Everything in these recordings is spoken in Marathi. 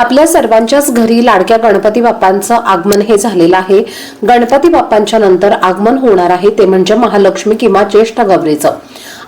आपल्या सर्वांच्याच घरी लाडक्या गणपती बाप्पांचं आगमन हे झालेलं आहे. गणपती बाप्पांच्या नंतर आगमन होणार आहे ते म्हणजे महालक्ष्मी किंवा ज्येष्ठ गौरीचं.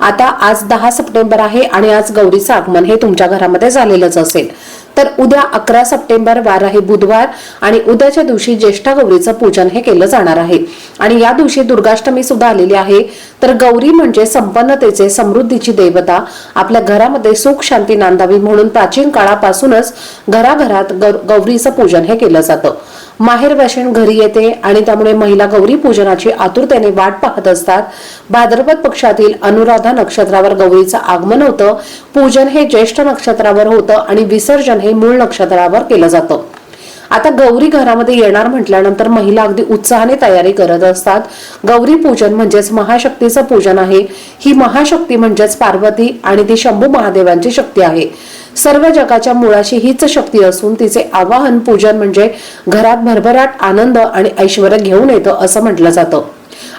आता आज दहा सप्टेंबर आहे आणि आज गौरीचं आगमन हे तुमच्या घरामध्ये झालेलंच असेल. तर उद्या अकरा सप्टेंबर वार आहे बुधवार आणि उद्याच्या दिवशी ज्येष्ठा गौरीचं पूजन हे केलं जाणार आहे. आणि या दिवशी दुर्गाष्टमी सुद्धा आलेली आहे. तर गौरी म्हणजे संपन्नतेचे समृद्धीची देवता. आपल्या घरामध्ये सुख शांती नांदावी म्हणून प्राचीन काळापासूनच घराघरात गौ- गौरीचं पूजन हे केलं जातं. माहेर वाशिण घरी येते आणि त्यामुळे महिला गौरी पूजनाची आतुरतेने वाट पाहत असतात. भाद्रपद पक्षातील अनुराधा नक्षत्रावर गौरीचं आगमन होतं. पूजन हे ज्येष्ठ नक्षत्रावर होतं आणि विसर्जन हे मूळ नक्षत्रावर केलं जातं. आता गौरी घरामध्ये येणार म्हटल्यानंतर महिला अगदी उत्साहाने तयारी करत असतात. गौरी पूजन म्हणजेच महाशक्तीचं पूजन आहे. ही महाशक्ती म्हणजेच पार्वती आणि ती शंभू महादेवांची शक्ती आहे. सर्व जगाच्या मुळाशी हीच शक्ती असून तिचे आवाहन पूजन म्हणजे घरात भरभराट आनंद आणि ऐश्वर घेऊन येतं असं म्हटलं जातं.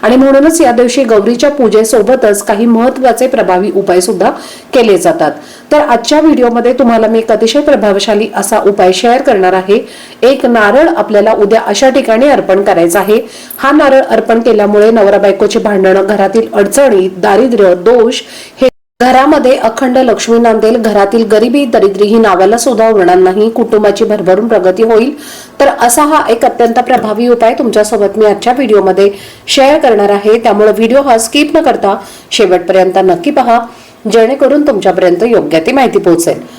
आणि म्हणूनच या दिवशी गौरीच्या पूजेसोबतच काही महत्त्वाचे प्रभावी उपाय सुद्धा केले जातात. तर आजच्या व्हिडिओमध्ये तुम्हाला मी एक अतिशय प्रभावशाली असा उपाय शेअर करणार आहे. एक नारळ आपल्याला उद्या अशा ठिकाणी अर्पण करायचा आहे. हा नारळ अर्पण केल्यामुळे नवरा बायकोची भांडणं घरातील अडचणी दारिद्र्य दोष हे घरामध्ये अखंड लक्ष्मी नांदेल घरातील गरिबी दरिद्री ही नावाला सुद्धा उरणार नाही. कुटुंबाची भरभरून प्रगती होईल. तर असा हा एक अत्यंत प्रभावी उपाय तुमच्यासोबत मी आजच्या व्हिडिओमध्ये शेअर करणार आहे. त्यामुळे व्हिडिओ हा स्किप न करता शेवटपर्यंत नक्की पहा. जेणेकरून तुमच्यापर्यंत योग्य ती माहिती पोहोचेल.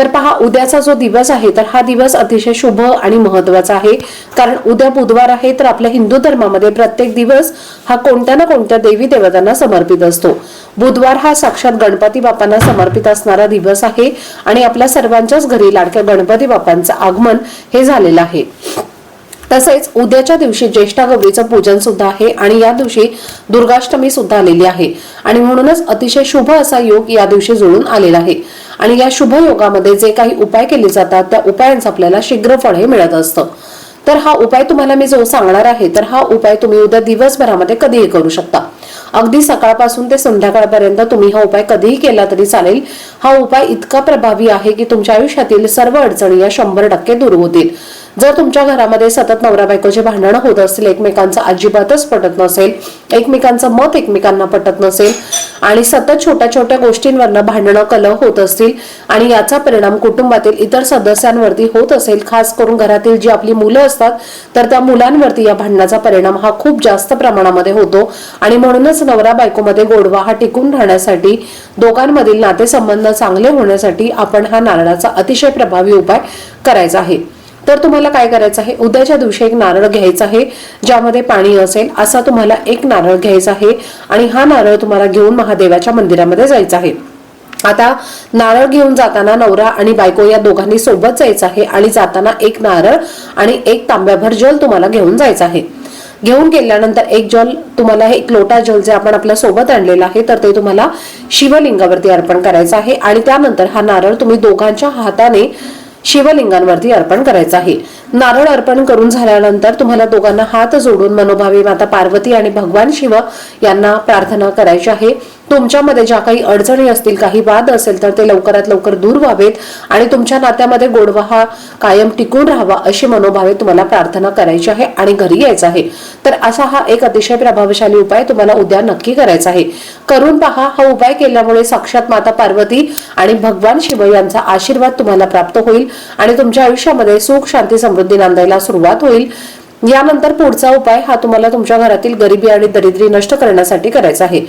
तर पहा उद्याचा जो दिवस आहे तर हा दिवस अतिशय शुभ आणि महत्त्वाचा आहे. कारण उद्या बुधवार आहे तर आपल्या हिंदू धर्मामध्ये प्रत्येक दिवस हा कोणत्या ना कोणत्या देवी देवतांना समर्पित असतो. बुधवार हा साक्षात गणपती बाप्पांना समर्पित असणारा दिवस आहे आणि आपल्या सर्वांच्याच घरी लाडक्या गणपती बाप्पांचं आगमन हे झालेलं आहे. तसेच उद्याच्या दिवशी ज्येष्ठा गौरीचं पूजन सुद्धा आहे आणि या दिवशी दुर्गाष्टमी सुद्धा आलेली आहे. आणि म्हणूनच अतिशय शुभ असा योग या दिवशी जुळून आलेला आहे. आणि या शुभ योगामध्ये जे काही उपाय केले जातात त्या उपायांचं आपल्याला शीघ्र फळ हे मिळत असतं. तर हा उपाय तुम्हाला मी जो सांगणार आहे तर हा उपाय तुम्ही उद्या दिवसभरामध्ये कधीही करू शकता. अगदी सकाळपासून ते संध्याकाळपर्यंत तुम्ही हा उपाय कधीही केला तरी चालेल. हा उपाय इतका प्रभावी आहे की तुमच्या आयुष्यातील सर्व अडचणी या शंभर टक्के दूर होतील. जर तुमच्या घरामध्ये सतत नवरा बायकोचे भांडणं होत असतील एकमेकांचं अजिबातच पटत नसेल एकमेकांचं मत एकमेकांना पटत नसेल आणि सतत छोट्या छोट्या गोष्टींवरनं भांडणं कलह होत असतील आणि याचा परिणाम कुटुंबातील इतर सदस्यांवरती होत असेल खास करून घरातील जी आपली मुलं असतात तर त्या मुलांवरती या भांडणाचा परिणाम हा खूप जास्त प्रमाणामध्ये होतो. आणि म्हणूनच नवरा बायकोमध्ये गोडवा हा टिकून राहण्यासाठी दोघांमधील नातेसंबंध चांगले होण्यासाठी आपण हा नारळाचा अतिशय प्रभावी उपाय करायचा आहे. तर तुम्हाला काय करायचं आहे? उद्याच्या दिवशी एक नारळ घ्यायचा आहे ज्यामध्ये पाणी असेल असा तुम्हाला एक नारळ घ्यायचा आहे आणि हा नारळ तुम्हाला घेऊन महादेवाच्या मंदिरामध्ये जायचा आहे. आता नारळ घेऊन जाताना नवरा आणि बायको या दोघांनी सोबत जायचं आहे आणि जाताना एक नारळ आणि एक तांब्याभर जल तुम्हाला घेऊन जायचं आहे. घेऊन गेल्यानंतर एक जल तुम्हाला हे एक लोटा जल जे आपण आपल्यासोबत आणलेलं आहे तर ते तुम्हाला शिवलिंगावरती अर्पण करायचं आहे आणि त्यानंतर हा नारळ तुम्ही दोघांच्या हाताने शिवलिंगांवरती अर्पण करायचं आहे. नारळ अर्पण करून झाल्यानंतर तुम्हाला दोघांना हात जोडून मनोभावी माता पार्वती आणि भगवान शिव यांना प्रार्थना करायची आहे. तुमच्यामध्ये ज्या काही अडचणी असतील काही वाद असेल तर ते लवकरात लवकर दूर व्हावेत आणि तुमच्या नात्यामध्ये गोडवा हा कायम टिकून राहावा अशी मनोभावे तुम्हाला प्रार्थना करायची आहे आणि घरी यायचं आहे. तर असा हा एक अतिशय प्रभावशाली उपाय तुम्हाला उद्या नक्की करायचा आहे. करून पहा हा उपाय केल्यामुळे साक्षात माता पार्वती आणि भगवान शिव यांचा आशीर्वाद तुम्हाला प्राप्त होईल. आणि तुमच्या आयुष्यामध्ये सुख शांती समृद्धी नांदायला सुरुवात होईल. यानंतर पुढचा उपाय हा तुम्हाला तुमच्या घरातील गरिबी आणि दरिद्री नष्ट करण्यासाठी करायचा आहे.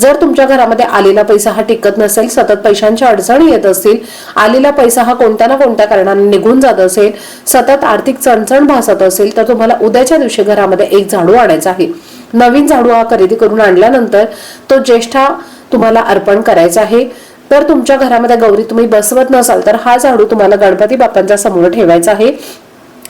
जर तुमच्या घरामध्ये आलेला पैसा हा टिकत नसेल सतत पैशांच्या अडचणी येत असतील आलेला पैसा हा कोणत्या ना कोणत्या कारणाने निघून जात असेल सतत आर्थिक चणचण भासत असेल तर तुम्हाला उद्याच्या दिवशी घरामध्ये एक झाडू आणायचा आहे. नवीन झाडू हा खरेदी करून आणल्यानंतर तो ज्येष्ठा तुम्हाला अर्पण करायचा आहे. तर तुमच्या घरामध्ये गौरी तुम्ही बसवत नसाल तर हा झाडू तुम्हाला गणपती बाप्पांच्या समोर ठेवायचा आहे.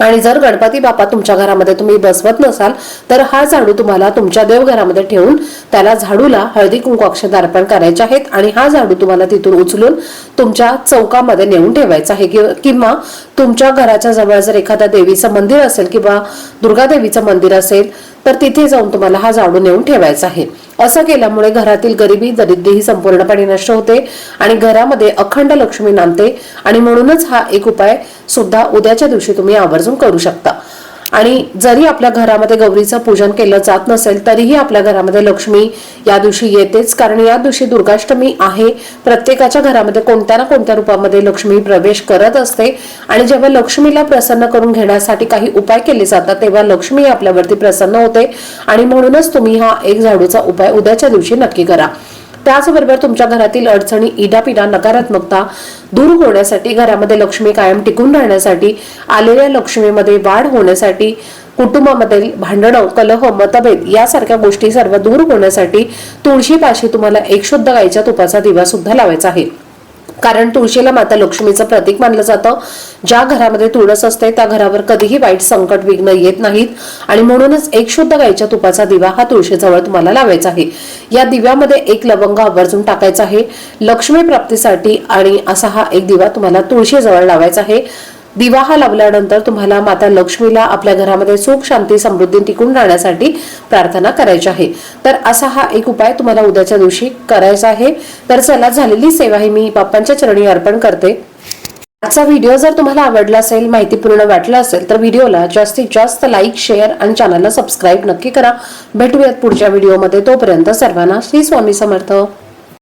आणि जर गणपती बाप्पा तुमच्या घरामध्ये तुम्ही बसवत नसाल तर हा झाडू तुम्हाला तुमच्या देवघरामध्ये ठेवून त्याला झाडूला हळदी कुंकू अर्पण करायचे आहेत आणि हा झाडू तुम्हाला तिथून उचलून तुमच्या चौकामध्ये नेऊन ठेवायचा आहे. किंवा तुमच्या घराच्या जवळ जर एखाद्या देवीचं मंदिर असेल किंवा दुर्गा देवीचं मंदिर असेल तर तिथे जाऊन तुम्हाला हा जाणून नेऊन ठेवायचा आहे. असं केल्यामुळे घरातील गरिबी दरिद्री ही संपूर्णपणे नष्ट होते आणि घरामध्ये अखंड लक्ष्मी नांदते आणि म्हणूनच हा एक उपाय सुद्धा उद्याच्या दिवशी तुम्ही आवर्जून करू शकता. आणि जरी आपल्या घरामध्ये गौरीचं पूजन केलं जात नसेल तरीही आपल्या घरामध्ये लक्ष्मी या दिवशी येतेच. कारण या दिवशी दुर्गाष्टमी आहे. प्रत्येकाच्या घरामध्ये कोणत्या ना कोणत्या रूपामध्ये लक्ष्मी प्रवेश करत असते. आणि जेव्हा लक्ष्मीला प्रसन्न करून घेण्यासाठी काही उपाय केले जातात तेव्हा लक्ष्मी आपल्यावरती प्रसन्न होते. आणि म्हणूनच तुम्ही हा एक झाडूचा उपाय उद्याच्या दिवशी नक्की करा. त्याचबरोबर तुमच्या घरातील अडचणी इडापिडा नकारात्मकता दूर होण्यासाठी घरामध्ये लक्ष्मी कायम टिकून राहण्यासाठी आलेल्या लक्ष्मीमध्ये वाढ होण्यासाठी कुटुंबामधील भांडणं कलह मतभेद यासारख्या गोष्टी सर्व दूर होण्यासाठी तुळशीपाशी तुम्हाला एक शुद्ध गाईच्या तुपाचा दिवा सुद्धा लावायचा आहे. कारण तुळशीला माता लक्ष्मीचं प्रतीक मानलं जातं. ज्या घरामध्ये तुळस असते त्या घरावर कधीही वाईट संकट विघ्न येत नाहीत. आणि म्हणूनच एक शुद्ध गाईच्या तुपाचा दिवा हा तुळशीजवळ तुम्हाला लावायचा आहे. या दिव्यामध्ये एक लवंग आवर्जून टाकायचा आहे. लक्ष्मी प्राप्तीसाठी आणि असा हा एक दिवा तुम्हाला तुळशीजवळ लावायचा आहे. दिवा हा लावल्यानंतर तुम्हाला माता लक्ष्मीला आपल्या घरामध्ये सुख शांती समृद्धी टिकून राहण्यासाठी प्रार्थना करायची आहे. तर असा हा एक उपाय तुम्हाला उद्याच्या दिवशी करायचा आहे. तर चला झालेली सेवा ही मी बाप्पांच्या चरणी अर्पण करते. आजचा व्हिडिओ जर तुम्हाला आवडला असेल माहितीपूर्ण वाटला असेल तर व्हिडिओला जास्तीत जास्त लाईक शेअर आणि चॅनलला सबस्क्राईब नक्की करा. भेटूयात पुढच्या व्हिडिओमध्ये. तोपर्यंत सर्वांना श्री स्वामी समर्थ.